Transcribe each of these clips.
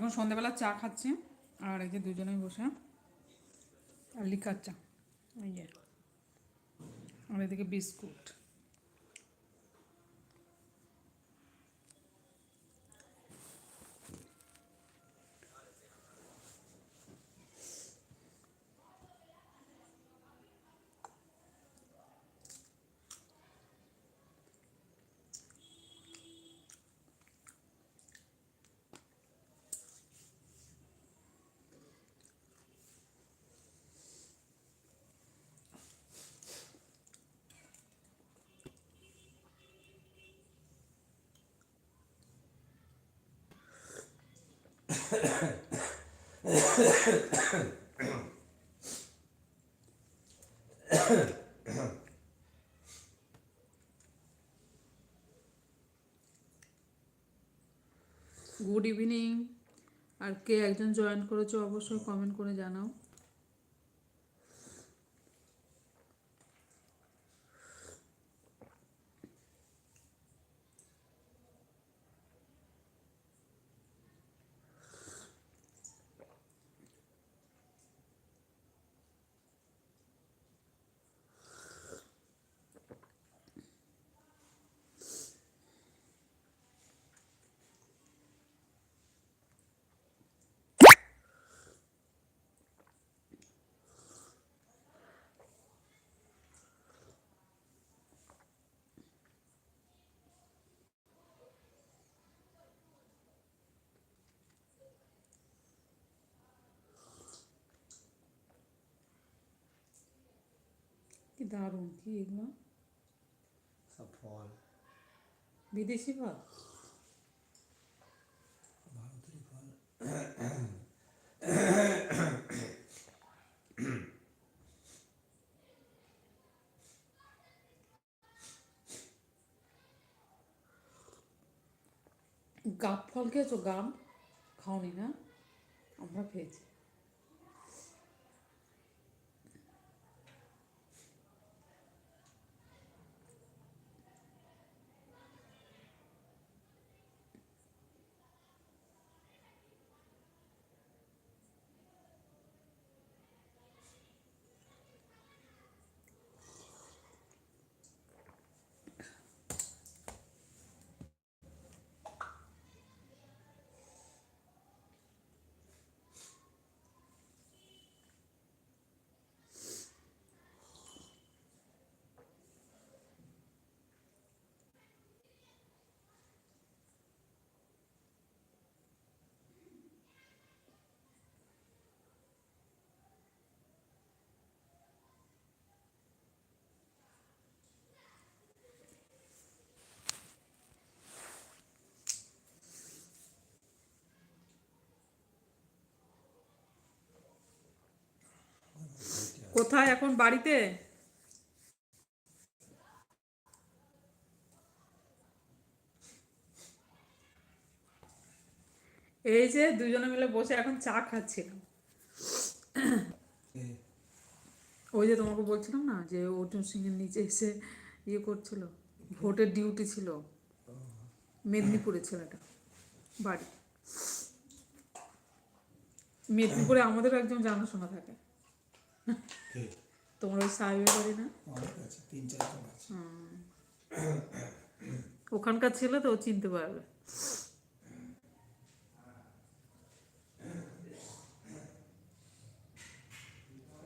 এখন সন্ধ্যেবেলা চা খাচ্ছি। আর এই যে দুজনেই বসে। আর লিকার চা। এই যে। আর এদিকে বিস্কুট। গুড ইভিনিং আর কে একজন জয়েন করেছ অবশ্যই কমেন্ট করে জানাও। কি দারুণ কি এগুলো? সব ফল। বিদেশি ফল? ভারতেরই ফল। গাব ফল খেয়েছো? গাব খাওনি না? আমরা খেয়েছি। কোথায় এখন বাড়িতে? এই যে দুজনে মিলে বসে এখন চা খাচ্ছিলাম। ওই যে তোমাকে বলছিলাম না যে অর্জুন সিং এর নিচে এসে ইয়ে করছিল ভোটের ডিউটি ছিল। মেদিনীপুরে ছেলেটা বাড়ি। মেদিনীপুরে আমাদেরও একজন জানাশোনা থাকে? তোমার ওই না? তিন চারজন আছে। ওখানকার ছেলে তো চিনতে পারবে।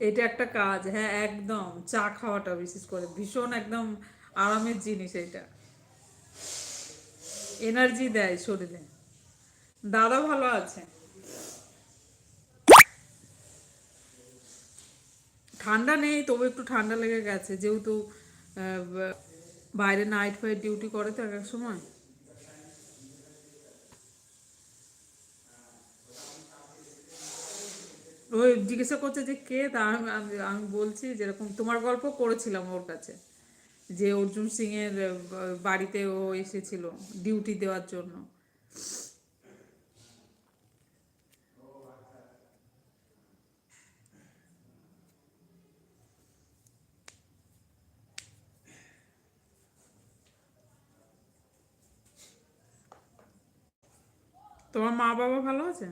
এটা একটা কাজ হ্যাঁ একদম। চা খাওয়াটা বিশেষ করে। ভীষণ একদম আরামের জিনিস এটা। এনার্জি দেয় শরীরে। দাদা ভালো আছে? ঠান্ডা নেই, তবু একটু ঠান্ডা লেগে গেছে। যেহেতু বাইরে নাইট ফাইট ডিউটি করে তো এক এক সময়। ওই জিজ্ঞাসা করছে যে কে? তা আমি, আমি- বলছি যেরকম তোমার গল্প করেছিলাম ওর কাছে, যে অর্জুন সিং এর বাড়িতে ও এসেছিল ডিউটি দেওয়ার জন্য। তোমার মা বাবা ভালো আছে?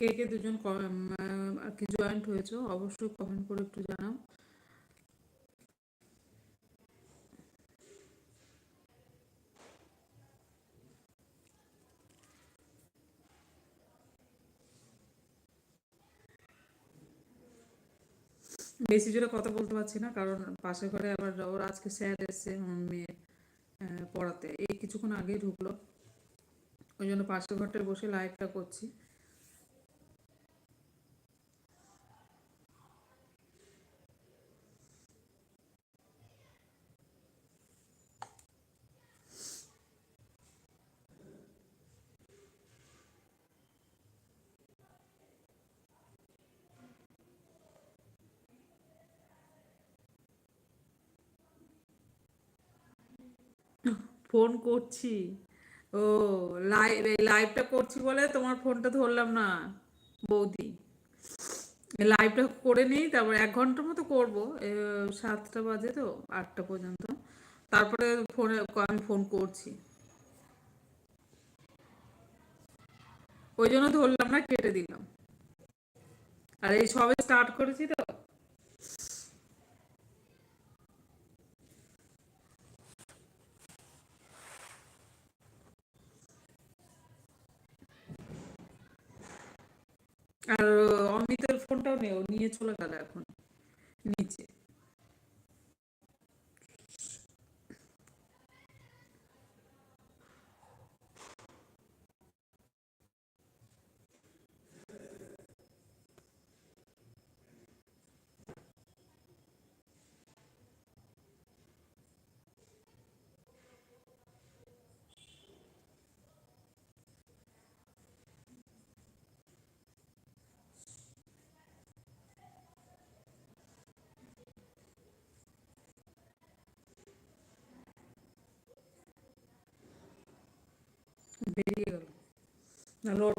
কে কে দুজন ক- জয়েন্ট হয়েছো অবশ্যই কমেন্ট করে একটু জানাও। বেশি জোরে কথা বলতে পারছি না কারণ পাশের ঘরে আবার ওর আজকে স্যার এসছে আহ, পড়াতে। এই কিছুক্ষণ আগেই ঢুকলো। ওই জন্য পাশের ঘরটায় বসে লাইভটা করছি। ফোন করছি। ও লাইভ লাইভটা করছি বলে তোমার ফোনটা ধরলাম না, বৌদি। লাইভটা করে নিই, তারপর এক ঘণ্টার মতো করব। সাতটা বাজে তো, আটটা পর্যন্ত। তারপরে ফোনে, আমি ফোন করছি। ওই জন্য ধরলাম না, কেটে দিলাম। আর এই সবে স্টার্ট করেছি তো। আর অমিতের ফোনটাও নেই ও নিয়ে চলে গেল এখন নিচে বেরিয়ে গেল নাহলে ওর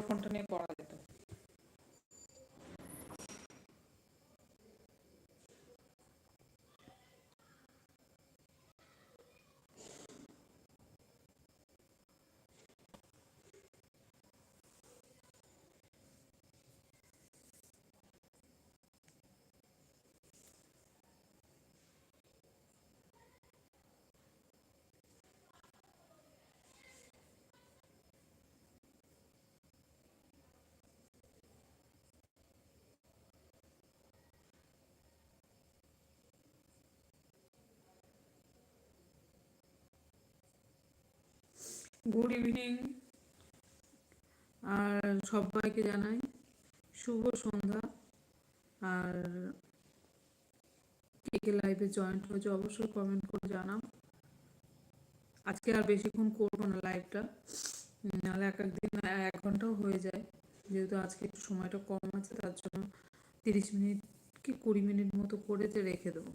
গুড ইভিনিং। আর সবাইকে জানাই শুভ সন্ধ্যা। আর কে কে লাইভে জয়েন্ট হয়েছে অবশ্যই কমেন্ট করে জানাও। আজকে আর বেশিক্ষণ করব না লাইভটা। নাহলে এক একদিন এক ঘন্টাও হয়ে যায়। যেহেতু আজকে একটু সময়টা কম আছে, তার জন্য তিরিশ মিনিট কি কুড়ি মিনিট মতো করে রেখে দেবো।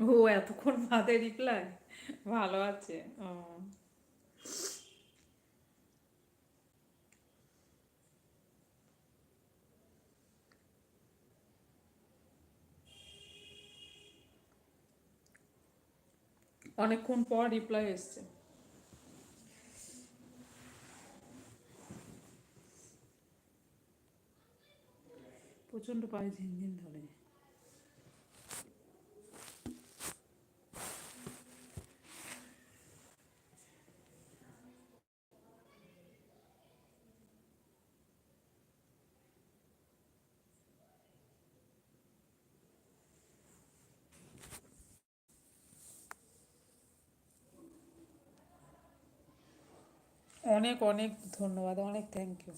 ও, এতক্ষণ বাদে রিপ্লাই ভালো আছে, ও। অনেকক্ষণ পর রিপ্লাই এসছে। প্রচণ্ড পায়ে ঝিনঝিন ধরে। অনেক অনেক ধন্যবাদ, অনেক থ্যাংক ইউ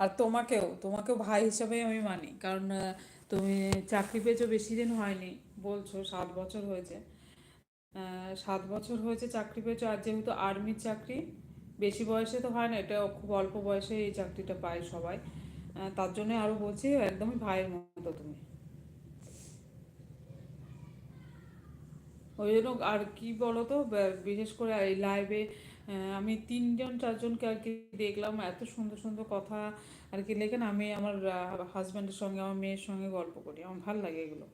আর তোমাকেও তোমাকেও ভাই হিসাবে আমি মানি, কারণ তুমি চাকরি পেয়েছ বেশি দিন হয়নি, বলছো সাত বছর হয়েছে। সাত বছর হয়েছে চাকরি পেয়েছ, আর যেহেতু আর্মির চাকরি, বেশি বয়সে তো হয় না, এটা খুব অল্প বয়সে এই চাকরিটা পায় সবাই। তার জন্য আরও বলছি, একদমই ভাইয়ের মতো তুমি। ওই জন্য আর কি বলতো তো বিশেষ করে এই লাইভে আমি তিনজন, চারজনকে আর কি দেখলাম। এত সুন্দর সুন্দর কথা আর কি লেখেন। আমি আমার হাজব্যান্ডের সঙ্গে, আমার মেয়ের সঙ্গে গল্প করি। আমার ভালো লাগে এগুলো।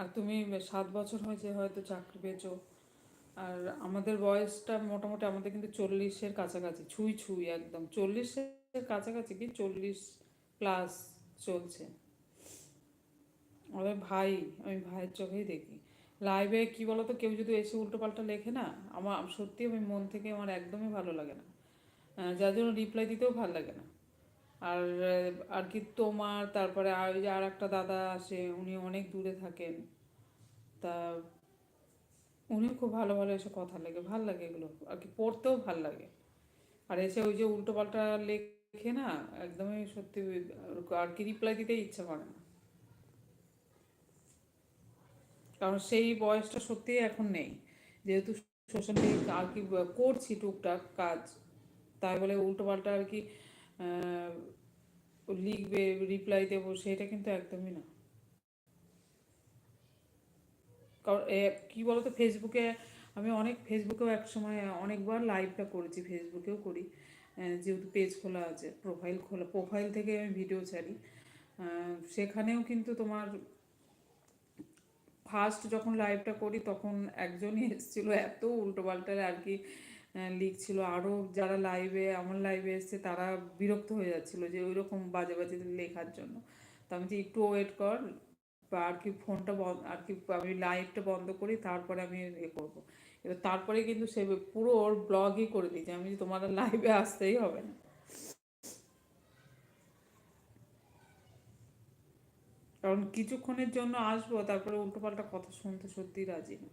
আর তুমি সাত বছর হয়েছে হয়তো চাকরি পেয়েছ। আর আমাদের বয়সটা মোটামুটি আমাদের কিন্তু চল্লিশের কাছাকাছি, ছুঁই ছুঁই একদম। চল্লিশের কাছাকাছি কি চল্লিশ প্লাস চলছে। আমাদের ভাই, আমি ভাইয়ের চোখেই দেখি। লাইভে কি বলতো, কেউ যদি এসে উল্টোপাল্টা লেখে না, আমার, সত্যি আমি মন থেকে আমার একদমই ভালো লাগে না। যার জন্য রিপ্লাই দিতেও ভালো লাগে না। আর আর কি তোমার, তারপরে আর ওই যে আর একটা দাদা আসে, উনি অনেক দূরে থাকেন। তা উনিও খুব ভালো ভালো এসে কথা লাগে ভালো লাগে এগুলো, আর কি পড়তেও ভালো লাগে। আর এসে ওই যে উল্টো পাল্টা লেখে না, একদমই সত্যি, আর কি রিপ্লাই দিতে ইচ্ছা করে না। কারণ সেই বয়সটা সত্যিই এখন নেই। যেহেতু সোশ্যাল মিডিয়া আর কি করছি টুকটাক কাজ, তাই বলে উল্টো পাল্টা আর কি লিখবে রিপ্লাই দেবো, সেটা কিন্তু একদমই না। কারণ কি বলতো, ফেসবুকে, আমি অনেক, ফেসবুকেও এক সময়, অনেকবার লাইভটা করেছি, ফেসবুকেও করি। যেহেতু পেজ খোলা আছে প্রোফাইল খোলা প্রোফাইল থেকে আমি ভিডিও ছাড়ি। সেখানেও কিন্তু তোমার ফার্স্ট যখন লাইভটা করি, তখন একজনই এসেছিল, এত উল্টোপাল্টা আর কি লিখছিল। আরও যারা লাইভে আমার লাইভে এসছে, তারা বিরক্ত হয়ে যাচ্ছিল যে ওই রকম বাজে বাজে লেখার জন্য। তো আমি যে একটু ওয়েট কর বা আর কি ফোনটা বন্ধ আর কি আমি লাইভটা বন্ধ করি, তারপরে আমি এ করব। এবার তারপরে কিন্তু সে পুরো ওর ব্লগই করে দিয়েছে। আমি তোমার লাইভে আসতেই হবে না। কারণ কিছুক্ষণের জন্য আসব, তারপরে উল্টোপাল্টা কথা শুনতে সত্যি রাজি না।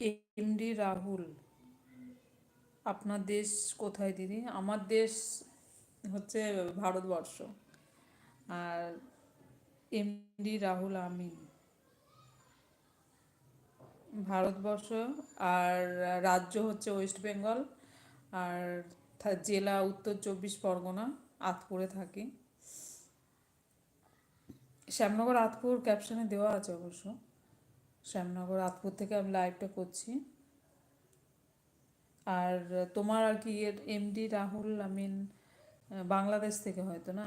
এমডি রাহুল, আপনার দেশ কোথায় দিদি? আমার দেশ হচ্ছে ভারতবর্ষ। আর এমডি রাহুল আমিন। ভারতবর্ষ আর রাজ্য হচ্ছে ওয়েস্ট বেঙ্গল। আর জেলা উত্তর চব্বিশ পরগনা, আতপুরে থাকি। শ্যামনগর, আতপুর ক্যাপশনে দেওয়া আছে অবশ্য। শ্যামনগর, আতপুর থেকে আমি লাইভটা করছি। আর তোমার আর কি এমডি রাহুল আমিন বাংলাদেশ থেকে হয়তো না?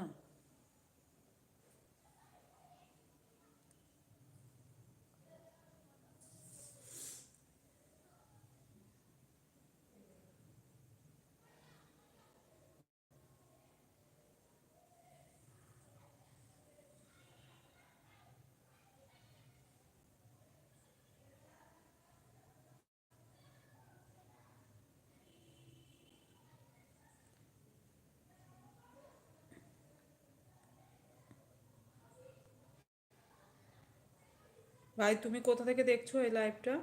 ভাই তুমি কোথা থেকে দেখছ এই লাইভটা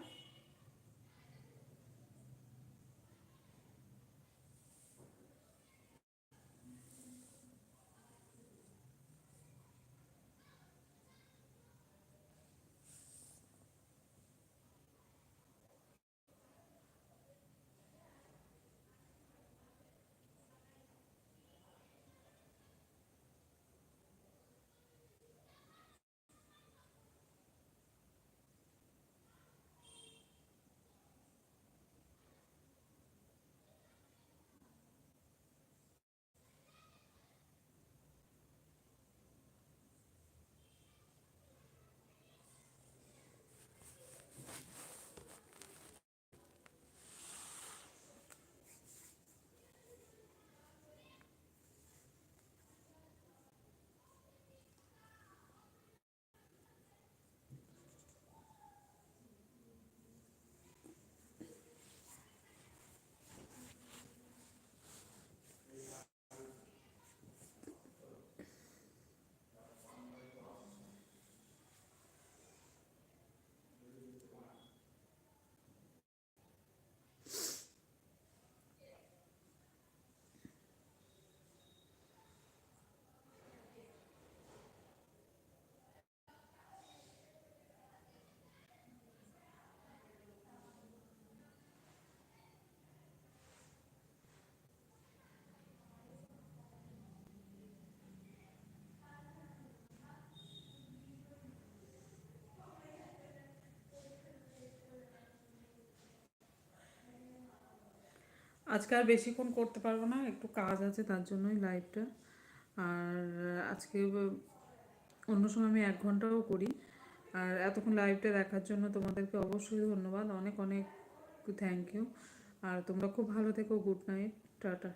আজকে আর বেশিক্ষণ করতে পারব না, একটু কাজ আছে তার জন্যই লাইভটা আর আজকে অন্য সময় আমি এক ঘন্টাও করি। আর এতক্ষণ লাইভটা দেখার জন্য তোমাদেরকে অবশ্যই ধন্যবাদ। অনেক অনেক থ্যাংক ইউ আর তোমরা খুব ভালো থেকো। Good night tata.